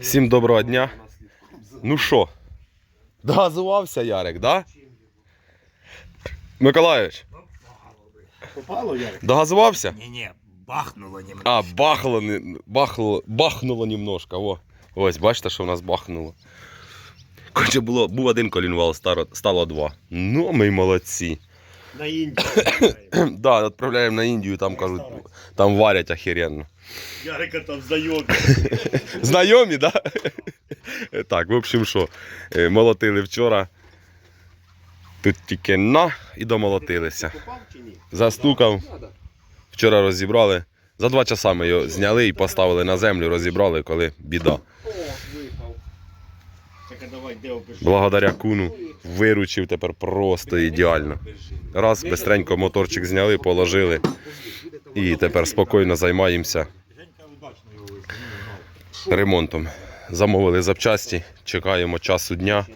Всім доброго дня. Ну що, догазувався Ярик, да? Миколайович, Попало, Ярик? догазувався? Не-не, бахнуло немного. А, бахло, не- бахло, бахнуло немножко. О, ось, бачите, що в нас бахнуло. Короче, було, був один колінвал, стало, стало два. Ну, ми молодці. На Індію. Да, відправляємо на Індію, там кажуть, там варять охеренно. Ярика там знайомі. Знайомі, да? Так, в общем, що, е, молотили вчора. Тут тільки на і домолотилися. Застукав, вчора розібрали. За два часа ми його зняли і поставили на землю, розібрали, коли біда. О, випав. Так, а давай, де опиши? Благодаря куну виручив тепер просто ідеально. Раз, бистренько моторчик зняли, положили і тепер спокійно займаємося ремонтом. Замовили запчасті, чекаємо часу дня.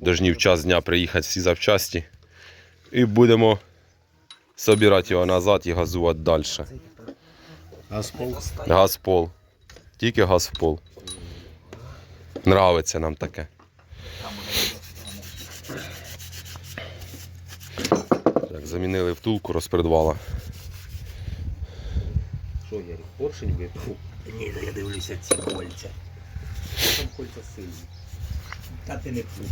Дожнів час дня приїхати всі запчасті. І будемо собирати його назад і газувати далі. Газпол. Газ в пол. Тільки газ в пол. Нравиться нам таке. Так, замінили втулку, розпредвала. Що, Ярик, поршень випав? Ні, я дивлюся ці кольця. Там кольця сильні. Та ти не пут.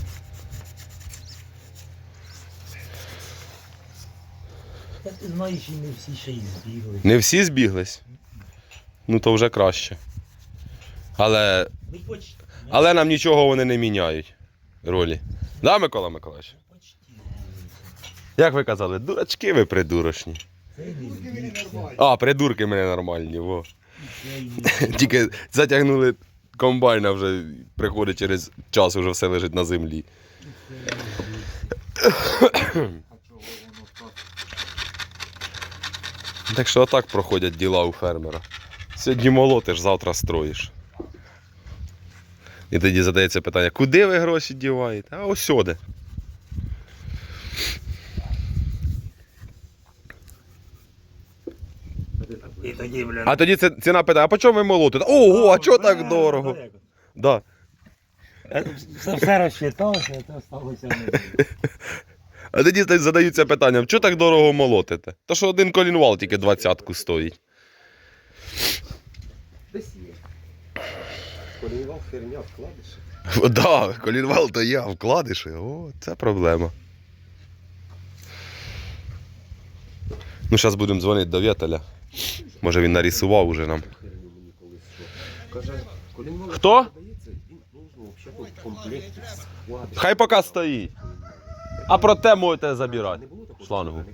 Та ти знаєш, і не всі ще й збігли. Не всі збіглись? Ну то вже краще. Але, Ну почти. Але нам нічого вони не міняють ролі. Да, Микола Миколаївич? Як ви казали, дурачки ви придурочні. А, придурки мене нормальні, во. Тільки затягнули комбайна вже приходить через час, вже все лежить на землі. Так що отак проходять діла у фермера. Сьогодні молотиш, завтра строїш. І тоді задається питання, куди ви гроші діваєте? А ось сюди. І тоді, блін. А тоді ціна питає, а по чому ви молотите? Ого, а чого так дорого? Да. Все, все розчиталося, це сталося не А тоді задаються питанням, чого так дорого молотите? Та що один колінвал тільки двадцятку стоїть. Десь є. Колінвал херня, вкладиш. Да, колінвал то я, вкладиш. О, це проблема. Ну, зараз будемо дзвонити до Вєтеля. Може він нарисував уже нам. Каже, колінвал Хто? продається, він должен взагалі в комплекті вкладиш. Хай поки стоїть. А проте можете забирати. Шлангу.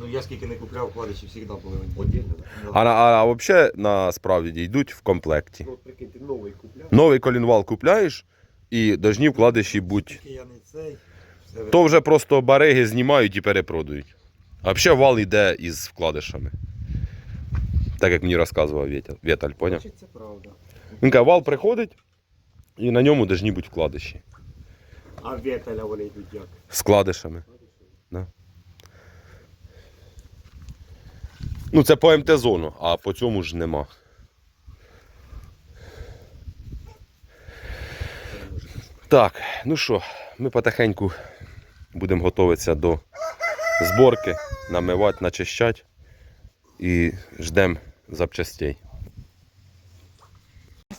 Ну я скільки не купляв вкладиші, завжди були Отдельно. А, на- а, а взагалі насправді йдуть в комплекті. Ну, от прикинь, ти новий купляв. Новий колінвал купляєш і дожні вкладиші будь. Тільки я не цей. все То вже просто бариги знімають і перепродають. А взагалі вал йде із вкладишами. Так як мені розказував Вєталь поняв? Значить, це правда. Він каже, вал приходить і на ньому должні бути вкладиші. А ветеля вони йдуть як? З вкладишами. Да. Ну, це по МТ-зону, а по цьому ж нема. Так, ну що, ми потихеньку будемо готуватися до зборки, намивати, начищати і ждемо запчастей.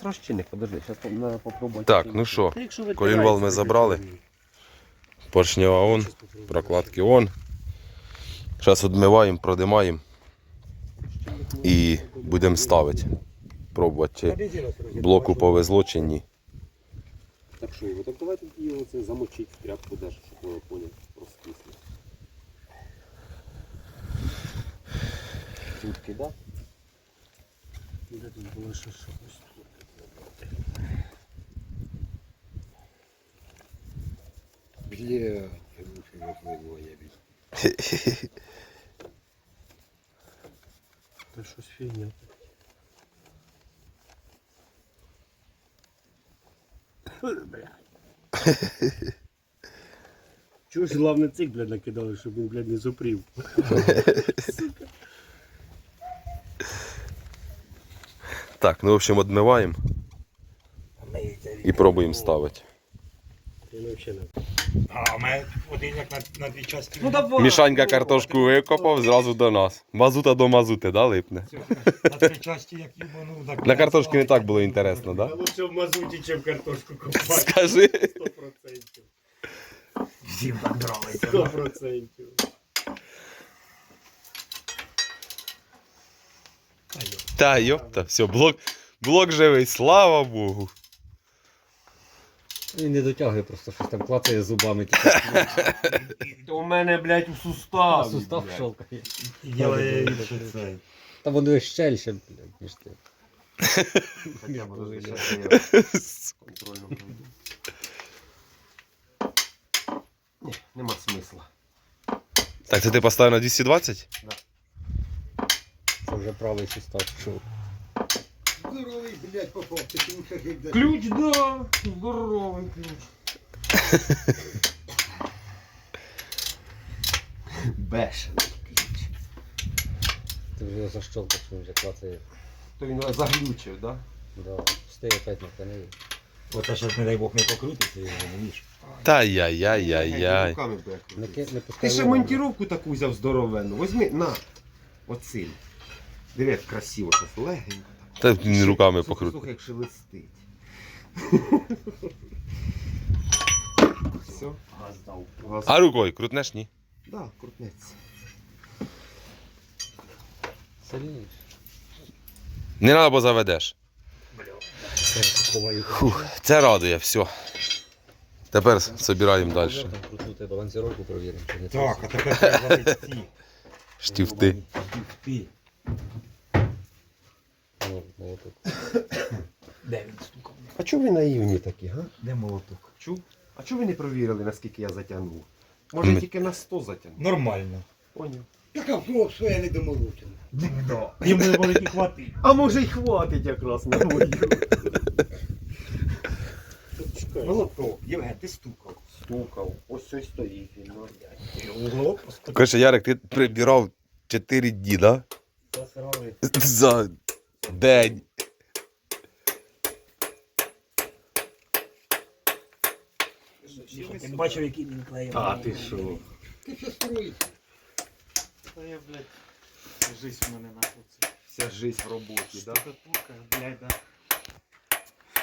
Розчинник, подожди, зараз треба попробувати. Так, ну що, колінвал ми забрали. поршнева он, прокладки он. Зараз відмиваємо, продимаємо і будемо ставити. Пробувати, чи блоку повезло чи ні. Так що його, так давайте його це замочити в тряпку даже, щоб воно поняв, розкисне. Чутки, да? Де тут було ще щось? Бля, Це щось фігня. Чого ж главний цик, блядь, накидали, щоб він, блядь, не зупрів. Так, ну в общем, відмиваємо. і пробуємо ставити. Він взагалі А, у мене один як на, на дві частини. Ну давай. Мішанька картошку викопав, зразу до нас. Мазута до мазути, да, липне? На три часті як їбану. так Для картошки не так було інтересно, да? Лучше в мазуті, ніж картошку копати. Скажи. 100%. Всім так нравиться. 100%. Та йопта, все, блок, блок живий, слава Богу. Він не дотягує, просто щось там клацає зубами. тільки У мене, блядь, у сустав. Сустав шовкає. І ділає від, це. Та воно щель ще, блядь, ніж ти. Хоча б розрішати я контрольно пройду. Ні, нема смисла. Так, це ти поставив на 220? Це вже правий сустав шов. Здоровий, блядь, попав, тому що жив де. Ключ, да. Здоровий ключ. Бешений ключ. Ти вже його защолкав, що вже клацає. То він заглючив, да? Да. Стає опять на каналі. Оце щас, не дай Бог, не покрутиться, його не вмієш. Та яй-яй-яй-яй. Руками Не, ки- пускай Ти ще вогонь. монтіровку таку взяв здоровенну. Возьми, на. Оцим. Диви, як красиво, щось легенько. Та руками Слухай, покрутив. Слухай, як шелестить. Все. Газ дав. Газ. А рукою крутнеш, ні? Да, крутнеться. Сильніше. Не треба, бо заведеш. Це. Фух, це радує, все. Тепер збираємо далі. Крутнути балансировку провіримо. Так, а тепер треба ці. Штифти. Штифти. Ну, молоток. Де він стукав? А чого ви наївні такі, га? Де молоток? Чув? А чого ви не провірили, наскільки я затягнув? Може Ми- тільки на 100 затягнув. Нормально. Поняв. Так а що я не домолотив? Йому буде великі хвати. А може й хватить якраз на мою. Молоток. Євген, ти стукав. Стукав. Ось ось стоїть він. ну. Короче, Ярик, ти прибирав 4 дні, да? посрали. За день. Ти бачив, який він клеїв? А ти що? Ти що строїшся? Та я, блядь, жизнь у мене нахуй. Вся жизнь в роботі, да? Штукатурка, блядь, да.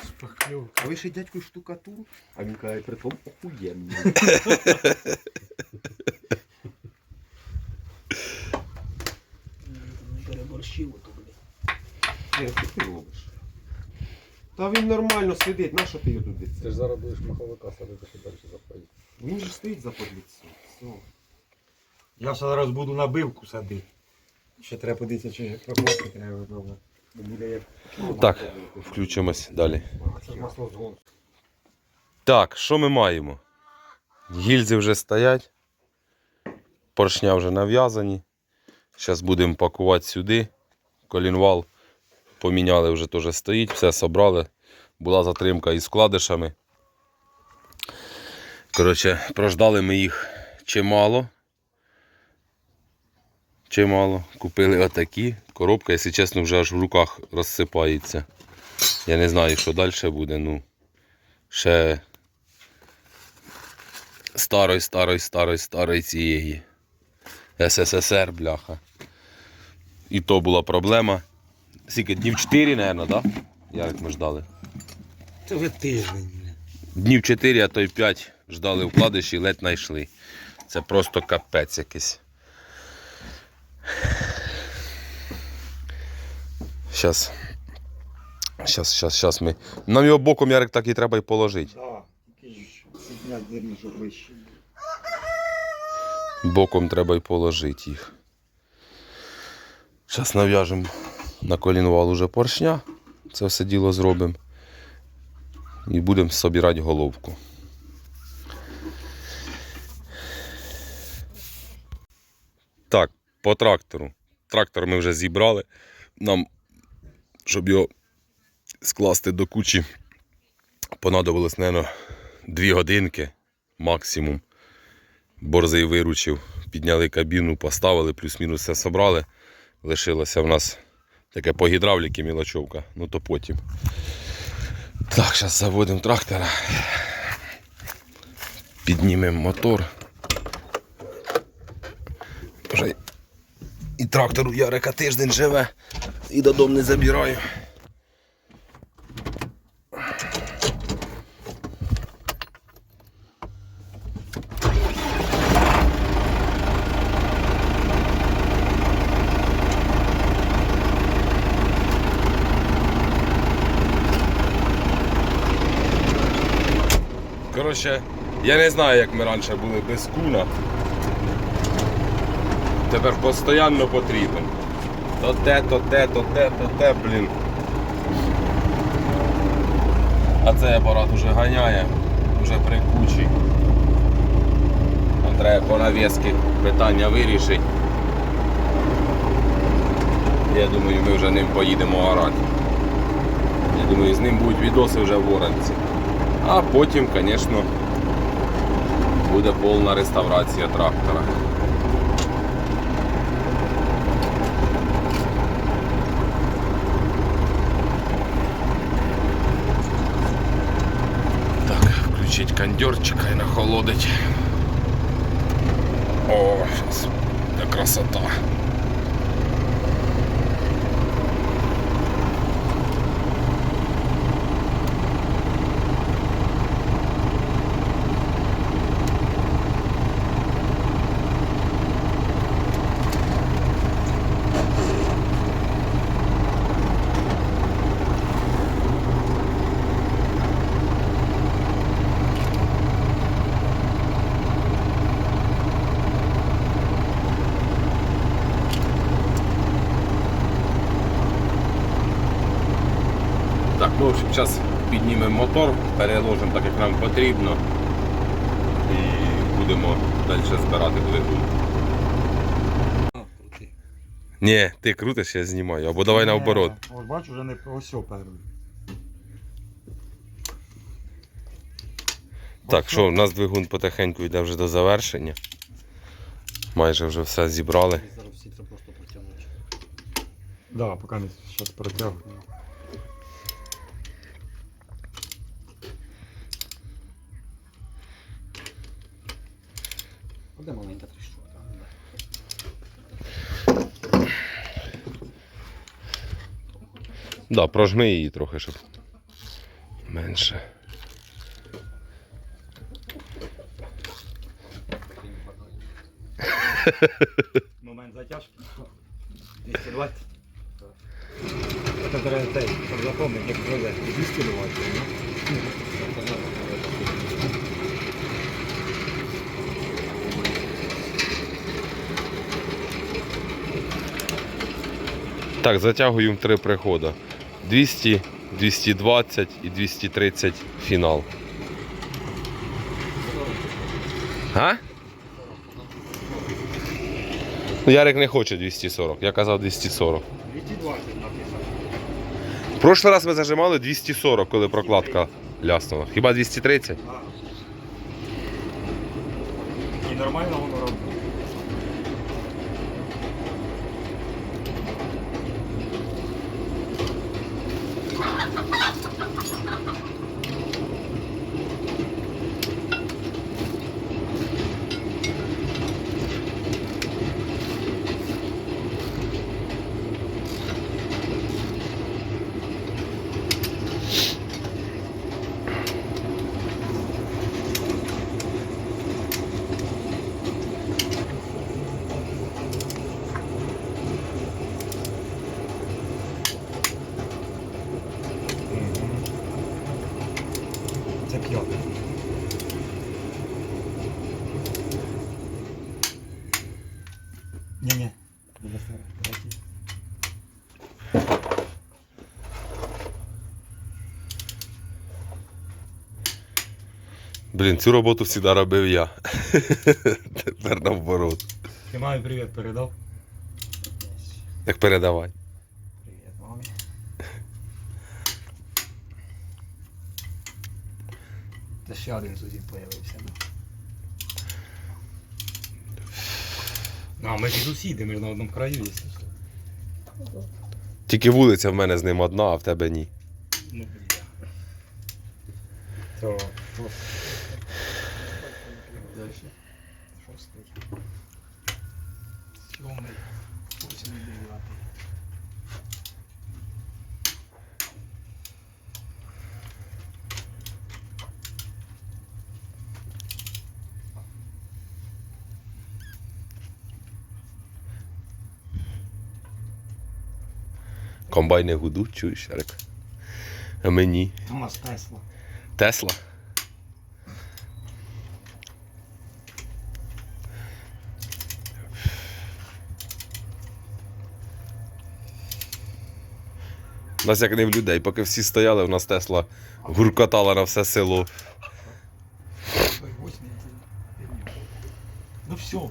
Шпаклюк. А ви ще дядьку штукатуру? А він каже, при тому охуєнно. Переборщив ото, блядь. Ні, що ти робиш? Та він нормально сидить, на що ти його туди? Ти ж зараз будеш маховика садити, щоб далі заходити. Він же стоїть за подліцю. Все. Я зараз буду набивку садити. Ще треба подивитися, чи прокладки треба. Буде як Так, включимось далі. це масло згон. Так, що ми маємо? Гільзи вже стоять. Поршня вже нав'язані. Зараз будемо пакувати сюди. Колінвал поміняли, вже теж стоїть, все собрали. Була затримка із вкладишами. Коротше, прождали ми їх чимало. Чимало. Купили отакі. Коробка, якщо чесно, вже аж в руках розсипається. Я не знаю, що далі буде. Ну, ще старої, старої, старої, старої цієї. СССР, бляха. І то була проблема. Скільки днів 4, мабуть, так? Да? Як ми ждали? Це вже тиждень. Днів 4, а то й 5 ждали вкладиші і ледь знайшли. Це просто капець якийсь. Щас. Щас, щас, щас ми. Нам його боком Ярик так і треба й положити. Так, щоб вище. Боком треба й положити їх. Зараз нав'яжемо на колінвал уже поршня. Це все діло зробимо. І будемо собирати головку. Так, по трактору. Трактор ми вже зібрали. Нам, щоб його скласти до кучі, понадобилось, мабуть, дві годинки максимум. Борзий виручив, підняли кабіну, поставили, плюс-мінус все собрали. Лишилося в нас таке по гідравліки мілочовка, ну то потім. Так, зараз заводимо трактора. Піднімемо мотор. Вже і трактор у Ярика тиждень живе і додому не забираю. Коротше, я не знаю, як ми раніше були без куна. Тепер постійно потрібен. То те, то те, то те, то те, блін. А цей апарат уже ганяє, вже при кучі. Нам треба по нав'язки питання вирішити. Я думаю, ми вже ним поїдемо орати. Я думаю, з ним будуть відоси вже в Оранці. А потім, звісно, буде повна реставрація трактора. Так, включить кондерчика і нахолодить. О, зараз. Та красота. Мотор, переложимо так, як нам потрібно. І будемо далі збирати двигун. Ні, ти крутиш, я знімаю. Або давай наоборот. Ось бачу, вже не ось перший. Так, що, у нас двигун потихеньку йде вже до завершення. Майже вже все зібрали. Зараз всі це просто протягнуть. Да, поки не зараз протягую. Де маленька тріщотка? Да, прожми її трохи, щоб менше. Момент затяжки. 220. Це треба цей, щоб запомнити, як буде 220. Так, затягуємо три приходи. 200, 220 і 230 фінал. А? Ну, Ярик не хоче 240, я казав 240. 220 написано. Прошлий раз ми зажимали 240, коли прокладка ляснула. Хіба 230? І нормально воно робить. Це п'ятий. Ні-ні. Буде старе. Третій. Блін, цю роботу завжди робив я. Тепер наоборот. Ти мамі привіт передав? Так передавай. Привіт, мамі. Це ще один сусід появився. Ну, а ми ж сусіди, ми ж на одному краю є. Тільки вулиця в мене з ним одна, а в тебе ні. Ну, бля. То, Дальше. Шостий. Сьомий. Восьмий, дев'ятий. Комбайни гудуть, чуєш, Ярик? А мені. Томас Тесла. Тесла. Нас як не в людей, поки всі стояли, у нас Тесла гуркотала на все село. Ну все, блядь.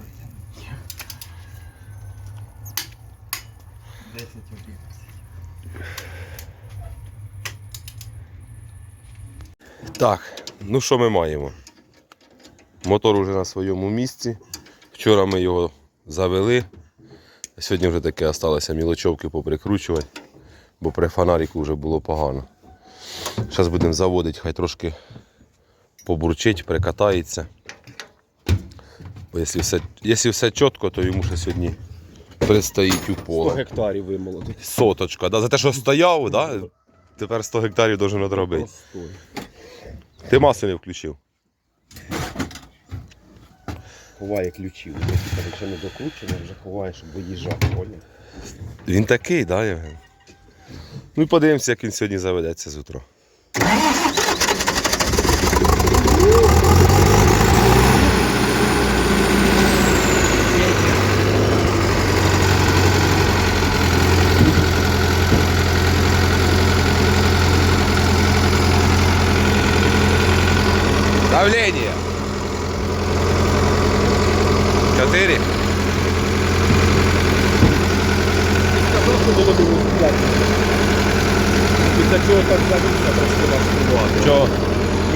Десять один. Так, ну що ми маємо? Мотор уже на своєму місці. Вчора ми його завели. Сьогодні вже таке осталося мілочовки поприкручувати, бо при фонаріку вже було погано. Зараз будемо заводити, хай трошки побурчить, прикатається. Бо якщо все, якщо все чітко, то йому ще сьогодні предстоїть у поле. гектарів вимолоти. Соточка. Да? За те, що стояв, да? тепер 100 гектарів должен одробити. Ти масу не включив. Ховає ключі. Якщо не докручено, вже ховає, щоб виїжджав, поняв? Він такий, да, Євген? Ну і подивимося, як він сьогодні заведеться з утра. Давление. Чотири. Сказав, що було мінус 5. Чого так завівся, трошки вас Чого?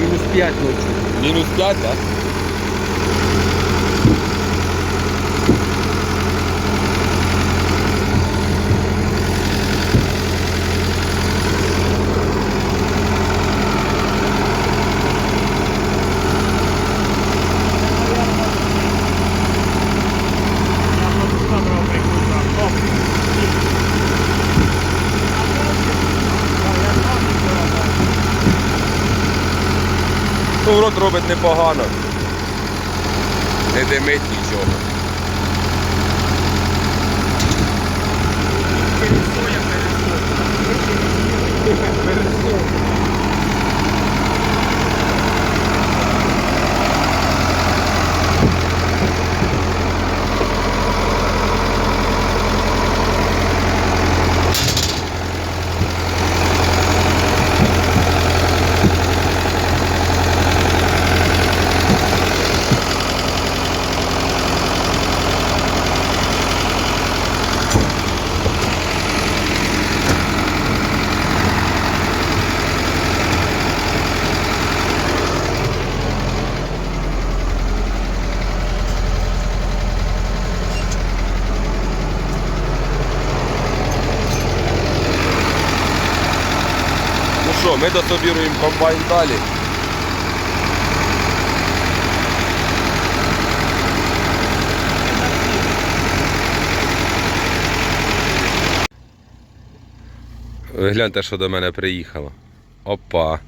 Мінус 5 ночі. Мінус 5, так? Робить непогано. Не димить нічого. Ми дособіруємо комбайн далі. Ви гляньте, що до мене приїхало. Опа.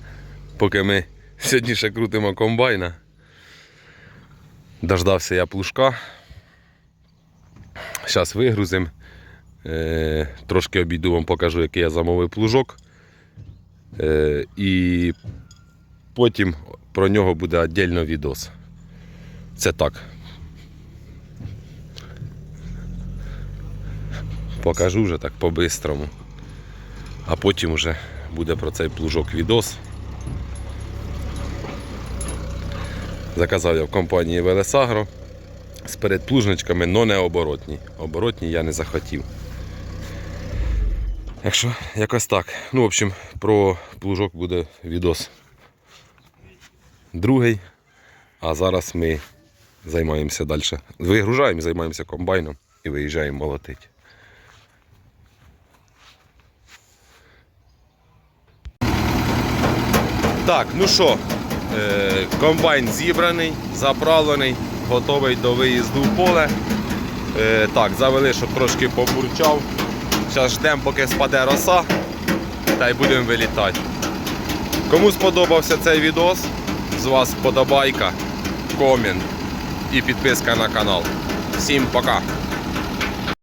Поки ми сьогодні ще крутимо комбайна. Дождався я плужка. Зараз вигрузимо. Е, трошки обійду вам покажу, який я замовив плужок. Е, і потім про нього буде віддільно відос. Це так. Покажу вже так по-бистрому. А потім вже буде про цей плужок відос. Заказав я в компанії Велесагро з передплужничками, але не оборотні. Оборотні я не захотів. Якщо якось так. Ну, в общем, про плужок буде відос другий. А зараз ми займаємося далі. Вигружаємо, займаємося комбайном і виїжджаємо молотити. Так, ну що, Е, комбайн зібраний, заправлений, готовий до виїзду в поле. Е, так, завели, щоб трошки побурчав. Зараз ждемо, поки спаде роса, та й будемо вилітати. Кому сподобався цей відос, з вас вподобайка, комент і підписка на канал. Всім пока!